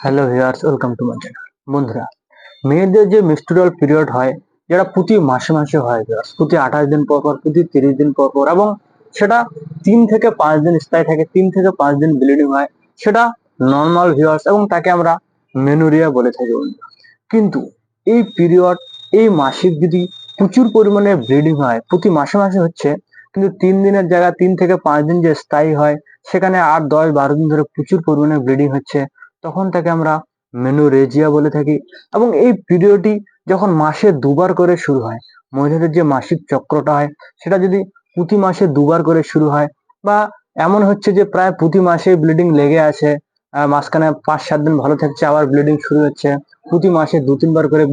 Hello viewers welcome to my channel বন্ধুরা, মেয়েদের যে মিস্টুরাল পিরিয়ড হয়, যেটা প্রতি মাসে মাসে হয় ভিউয়ার্স প্রতি আঠাশ দিন পর পর, প্রতি তিরিশ দিন পর পর, এবং সেটা তিন থেকে পাঁচ দিন স্থায়ী থাকে, তিন থেকে পাঁচ দিন ব্লিডিং হয়, সেটা নর্মাল ভিউয়ার্স এবং তাকে আমরা মেনোরিয়া বলে থাকি কিন্তু এই পিরিয়ড এই মাসিক যদি প্রচুর পরিমাণে ব্লিডিং হয়, প্রতি মাসে মাসে হচ্ছে, কিন্তু তিন দিনের জায়গায় তিন থেকে পাঁচ দিন যে স্থায়ী হয়, সেখানে আট, দশ, বারো দিন ধরে প্রচুর পরিমাণে ব্লিডিং হচ্ছে তখন তাকে আমরা মেনুরেজিয়া বলে থাকি। এবং এই পিরিয়ডটি যখন মাসে দুবার করে শুরু হয়, মহিলাদের যে মাসিক চক্রটা হয়, সেটা যদি প্রতি মাসে দুবার করে শুরু হয় বা এমন হচ্ছে যে প্রায় প্রতি মাসে ব্লিডিং লেগে আছে মাঝখানে পাঁচ সাত দিন ভালো থাকছে, আবার ব্লিডিং শুরু হচ্ছে, প্রতি মাসে দু তিনবার করে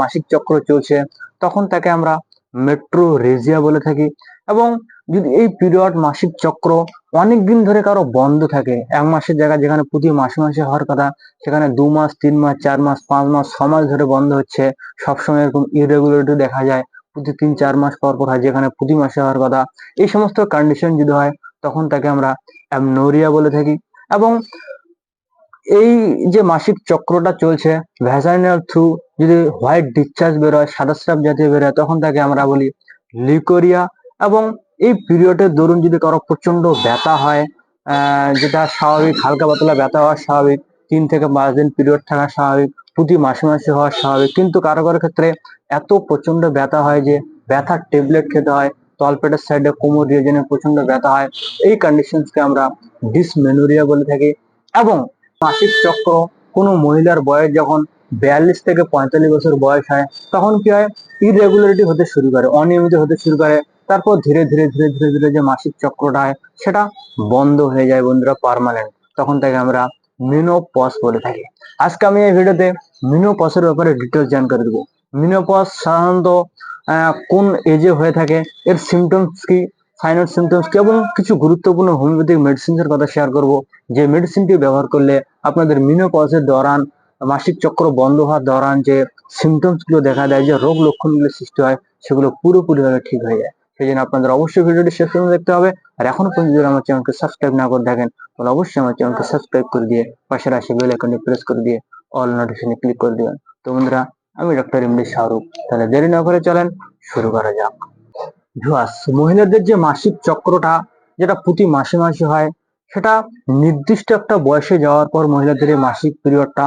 মাসিক চক্র চলছে, তখন তাকে আমরা মেট্রো রেজিয়া বলে থাকি। এবং যদি এই পিরিয়ড মাসিক চক্র অনেক দিন ধরে কারও বন্ধ থাকে। এক মাসের জায়গায় যেখানে প্রতি মাসে মাসে হওয়ার কথা, সেখানে দু মাস, তিন মাস, চার মাস, পাঁচ মাস, ছ মাস ধরে বন্ধ হচ্ছে। সবসময় এরকম ইরেগুলারিটি দেখা যায়। প্রতি তিন, চার মাস পর পর হয় যেখানে প্রতি মাসে হওয়ার কথা। এই সমস্ত কন্ডিশন যদি হয়, তখন তাকে আমরা অ্যামনোরিয়া বলে থাকি। এবং এই যে মাসিক চক্রটা চলছে ভ্যাজাইনাল থ্রু যদি হোয়াইট ডিসচার্জ বেরোয়, সাদা স্রাব জাতীয় বেরোয়, তখন তাকে আমরা বলি লিকোরিয়া এবং এই পিরিয়ডের দরুন যদি কারও প্রচণ্ড ব্যথা হয় যেটা স্বাভাবিক, হালকা পাতলা ব্যথা হওয়া স্বাভাবিক, তিন থেকে পাঁচ দিন পিরিয়ড থাকা স্বাভাবিক, প্রতি মাসে মাসে হওয়া স্বাভাবিক। কিন্তু কারও কারও ক্ষেত্রে এত প্রচণ্ড ব্যথা হয় যে ব্যথার ট্যাবলেট খেতে হয়, তলপেটের সাইডে কোমর রিজনে প্রচণ্ড ব্যথা হয়, এই কন্ডিশনসকে আমরা ডিসমেনোরিয়া বলে থাকি। এবং মাসিক চক্র, কোনো মহিলার বয়স যখন বিয়াল্লিশ থেকে পঁয়তাল্লিশ বছর বয়স হয়, তখন কি হয়? ইরেগুলারিটি হতে শুরু করে, অনিয়মিত হতে শুরু করে। তারপর ধীরে ধীরে ধীরে ধীরে ধীরে যে মাসিক চক্রটা হয়, সেটা বন্ধ হয়ে যায় বন্ধুরা পার্মানেন্ট তখন তাকে আমরা মিনোপস বলে থাকি। আজকে আমি এই ভিডিওতে মিনোপসের ব্যাপারে ডিটেলস জানকারি দেবো। মিনোপস সাধারণত কোন এজে হয়ে থাকে, এর সিমটমস কি সাইনাল সিমটমস কি, এবং কিছু গুরুত্বপূর্ণ হোমিওপ্যাথিক মেডিসিনের কথা শেয়ার করব। যে মেডিসিনটি ব্যবহার করলে আপনাদের মিনোপসের দৌরান, মাসিক চক্র বন্ধ হওয়ার দৌরান যে সিমটমসগুলো দেখা দেয়, যে রোগ লক্ষণগুলো সৃষ্টি হয়, সেগুলো পুরোপুরিভাবে ঠিক হয়ে যায়। সেই জন্য আপনাদের অবশ্যই ভিডিওটি শেষ পর্যন্ত দেখতে হবে। আর এখনও পর্যন্ত যদি আমার চ্যানেলকে সাবস্ক্রাইব না করে দেখেন তাহলে অবশ্যই আমার চ্যানেলকে সাবস্ক্রাইব করে দিয়ে পাশের আসে বেল আইকনটি প্রেস করে দিয়ে অল নোটিফিকেশনে ক্লিক করে দিবেন। তো বন্ধুরা, আমি ডক্টর এমডি শাহরুখ। তাহলে দেরি না করে চলেন, শুরু করা যাক। ভিউয়ার্স, মহিলাদের যে মাসিক চক্রটা, যেটা প্রতি মাসে মাসে হয়, সেটা নির্দিষ্ট একটা বয়সে যাওয়ার পর মহিলাদের এই মাসিক পিরিয়ডটা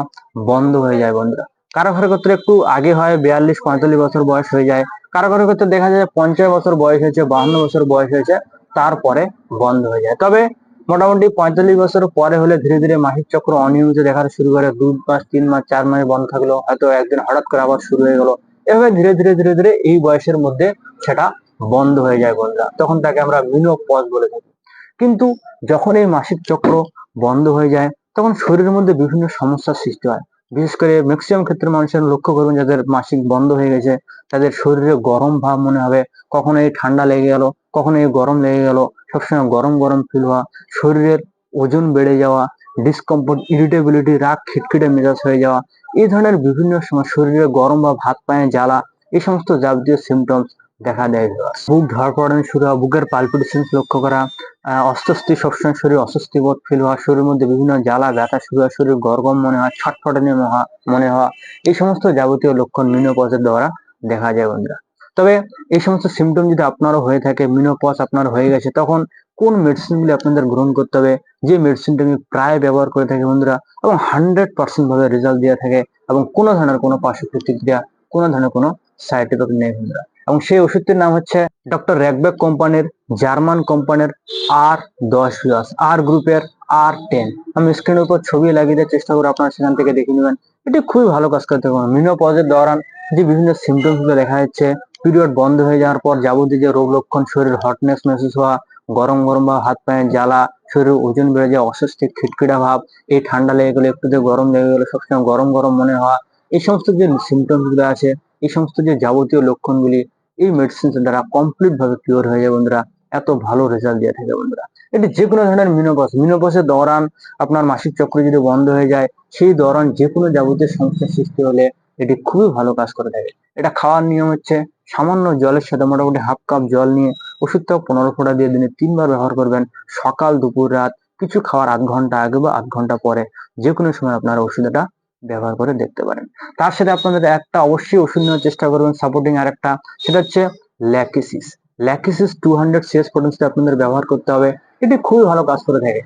বন্ধ হয়ে যায় বন্ধুরা। কারও কারও ক্ষেত্রে একটু আগে হয় বিয়াল্লিশ, পঁয়তাল্লিশ বছর বয়স হয়ে যায়। কারও কারও ক্ষেত্রে দেখা যায় পঞ্চাশ বছর বয়স হয়েছে, বাহান্ন বছর বয়স হয়েছে, তারপরে বন্ধ হয়ে যায়। তবে মোটামুটি পঁয়তাল্লিশ বছর পরে হলে ধীরে ধীরে মাসিক চক্র অনিয়মিত দেখা শুরু করে, দুই মাস, তিন মাস, চার মাস বন্ধ থাকল, হয়তো একদিন হঠাৎ করে আবার শুরু হয়ে গেলো। এভাবে ধীরে ধীরে ধীরে ধীরে এই বয়সের মধ্যে সেটা বন্ধ হয়ে যায় বন্ধুরা। তখন তাকে আমরা মিনোপজ বলে থাকি। কিন্তু যখন এই মাসিক চক্র বন্ধ হয়ে যায়, তখন শরীরের মধ্যে বিভিন্ন সমস্যার সৃষ্টি হয়। বিশেষ করে ম্যাক্সিমাম ক্ষেত্রে মানুষের লক্ষ্য করবেন যাদের মাসিক বন্ধ হয়ে গেছে, তাদের শরীরে গরম ভাব মনে হবে, কখনো এই ঠান্ডা লেগে গেল, কখনো এই গরম লেগে গেল, সবসময় গরম গরম ফিল হওয়া, শরীরের ওজন বেড়ে যাওয়া ডিসকমফোর্ট ইরিটেবিলিটি রাগ, খিটখিটে মেজাজ হয়ে যাওয়া, এই ধরনের বিভিন্ন সময় শরীরে গরম বা ভাত পায়ে জ্বালা, এই সমস্ত যাবতীয় সিমটমস দেখা দেয়। বুক ধড়ফড়ানি শুরু হওয়া, বুকের পালপিটেশন লক্ষ্য করা অস্বস্তি সবসময় শরীর অস্বস্তি বোধ ফিল হওয়া, শরীরের মধ্যে বিভিন্ন জ্বালা, ব্যথা শুরু হওয়া, শরীর গরগম মনে হয় ছটফটানি মনে হওয়া, এই সমস্ত যাবতীয় লক্ষণ মিনোপজের দ্বারা দেখা যায় বন্ধুরা। তবে এই সমস্ত সিমটম যদি আপনারও হয়ে থাকে মিনোপজ আপনার হয়ে গেছে, তখন কোন মেডিসিনগুলি আপনাদের গ্রহণ করতে হবে? যে মেডিসিনটা আমি প্রায় ব্যবহার করে থাকি বন্ধুরা, এবং হান্ড্রেড পার্সেন্ট ভাবে রেজাল্ট দিয়ে থাকে, এবং কোনো ধরনের কোনো পার্শ্ব প্রতিক্রিয়া, কোনো ধরনের কোনো সাইড এফেক্ট নেই বন্ধুরা। এবং সেই ওষুধটির নাম হচ্ছে ডক্টর র্যাকব্যাক কোম্পানির, জার্মান কোম্পানির আর দশ প্লাস, আর গ্রুপের আর টেন। আমি স্ক্রিনের উপর ছবি লাগিয়ে দেওয়ার চেষ্টা করব, আপনারা সেখান থেকে দেখে নেবেন। এটি খুবই ভালো কাজ করতে পারেন মিনোপজের দৌরান, যে বিভিন্ন সিমটমসগুলো দেখা যাচ্ছে পিরিয়ড বন্ধ হয়ে যাওয়ার পর যাবতীয় যে রোগ লক্ষণ, শরীর হটনেস মেসেজ হওয়া, গরম গরম বা হাত পায়ে জ্বালা, শরীরের ওজন বেড়ে যাওয়া, অস্বস্তি, খিটখিটা ভাব, এই ঠান্ডা লেগে গেলে একটুতে গরম লেগে গেলে, সবসময় গরম গরম মনে হওয়া, এই সমস্ত যে সিমটমসগুলো আছে, এই সমস্ত যে যাবতীয় লক্ষণগুলি এই মেডিসিন দ্বারা কমপ্লিট ভাবে কিওর হয়ে যায় বন্ধুরা। এত ভালো রেজাল্ট দিয়ে থাকে বন্ধুরা। এটি যে কোনো ধরনের মিনোপস মিনোপসের দৌরান আপনার মাসিক চক্র যদি বন্ধ হয়ে যায়, সেই দৌরান যে কোনো যাবতীয় সমস্যার সৃষ্টি হলে এটি খুবই ভালো কাজ করে থাকে। এটা খাওয়ার নিয়ম হচ্ছে সামান্য জলের সাথে মোটামুটি হাফ কাপ জল নিয়ে ওষুধটাও পনেরো ফোঁটা দিয়ে দিনে তিনবার ব্যবহার করবেন। সকাল, দুপুর, রাত কিছু খাওয়ার আধ ঘণ্টা আগে বা আধ ঘণ্টা পরে যে কোনো সময় আপনারা ওষুধটা ব্যবহার করে দেখতে পারেন। তার সাথে আপনাদের একটা অবশ্যই ওষুধ নেওয়ার চেষ্টা করবেন, সাপোর্টিং আর একটা সেটা হচ্ছে Lachesis. Lachesis two hundred CS potency আপনাদের ব্যবহার করতে হবে। এটি খুবই ভালো কাজ করে থাকে।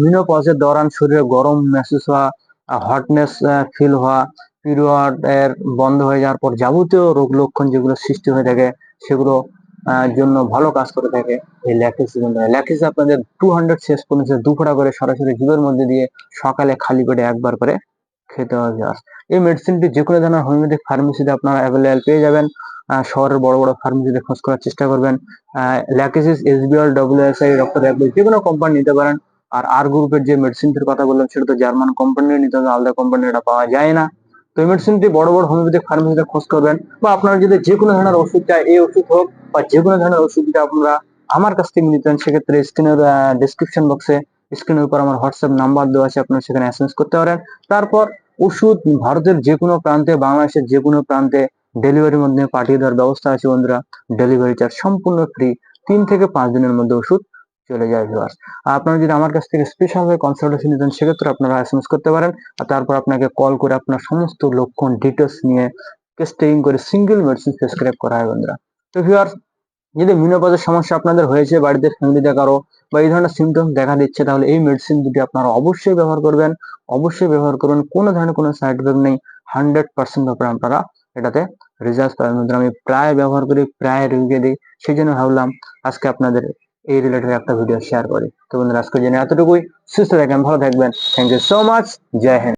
মিনোপজের দৌরান শরীরে গরম মেসেজ হওয়া হটনেস ফিল হওয়া, পিরিয়ড এর বন্ধ হয়ে যাওয়ার পর যাবতীয় রোগ লক্ষণ যেগুলো সৃষ্টি হয়ে থাকে, সেগুলো জন্য ভালো কাজ করে থাকে এই ল্যাকিসিস ল্যাকিস আপনাদের টু হান্ড্রেড শেষ পর্যন্ত দু ফোঁটা করে সরাসরি জীবের মধ্যে দিয়ে সকালে খালি পেটে একবার করে খেতে হবে just। এই মেডিসিনটি যে কোনো ধরনের হোমিওপ্যাথিক ফার্মেসিতে আপনারা অ্যাভেলেবল পেয়ে যাবেন। শহরের বড় বড় ফার্মেসিতে খোঁজ করার চেষ্টা করবেন। Lachesis SBL WSI doctor apple যে কোনো কোম্পানি নিতে পারেন। আর আর গ্রুপের যে মেডিসিনটির কথা বললাম, সেটা তো জার্মান কোম্পানির নিতে হবে, আলাদা কোম্পানির এটা পাওয়া যায় না। তো এই মেডিসিনটি বড় বড় হোমিওপ্যাথিক ফার্মেসিতে খোঁজ করবেন বা আপনারা যদি যে কোনো ধরনের ওষুধ চাই, এই ওষুধ হোক বা যে কোনো ধরনের ওষুধ যদি আপনারা আমার কাছ থেকে নিতে চান, সেক্ষেত্রে স্ক্রিনের ডিসক্রিপশন বক্সে স্ক্রিনের উপর আমার হোয়াটসঅ্যাপ নাম্বার দেওয়া আছে, আপনারা সেখানে এসএমএস করতে পারেন। তারপর ওষুধ ভারতের যে কোনো প্রান্তে, বাংলাদেশের যে কোনো প্রান্তে ডেলিভারির মধ্যে পাঠিয়ে দেওয়ার ব্যবস্থা আছে বন্ধুরা। ডেলিভারি চার্জ সম্পূর্ণ ফ্রি তিন থেকে পাঁচ দিনের মধ্যে ওষুধ চলে যায় ভিউয়ার্স আর আপনারা যদি আমার কাছ থেকে স্পেশাল ভাবে কনসালটেশন নিতেন, সেক্ষেত্রে আপনারা এসএমএস করতে পারেন। আর তারপর আপনাকে কল করে আপনার সমস্ত লক্ষণ ডিটেলস নিয়ে টেস্টিং করে সিঙ্গেল মেডিসিন প্রেসক্রাইব করা হয়, বন্ধুরা। তো ভিউয়ার্স যদি মিনোপাজের সমস্যা আপনাদের হয়েছে, বাড়িতে ফ্যামিলিতে কারও বা এই ধরনের সিমটমস দেখা দিচ্ছে, তাহলে এই মেডিসিন দুটি আপনারা অবশ্যই ব্যবহার করবেন। অবশ্যই ব্যবহার করবেন কোনো ধরনের কোনো সাইড এফেক্ট নেই। হান্ড্রেড পার্সেন্ট ব্যাপারে আপনারা এটাতে রেজাল্ট পাবেন। বন্ধুরা, আমি প্রায় ব্যবহার করি, প্রায় রিভিউ দিই সেই জন্য ভাবলাম আজকে আপনাদের এই রিলেটেড একটা ভিডিও শেয়ার করি। তো বন্ধুরা আজকে জেনে এতটুকুই। সুস্থ থাকবেন ভালো থাকবেন। Thank you so much Jai Hind.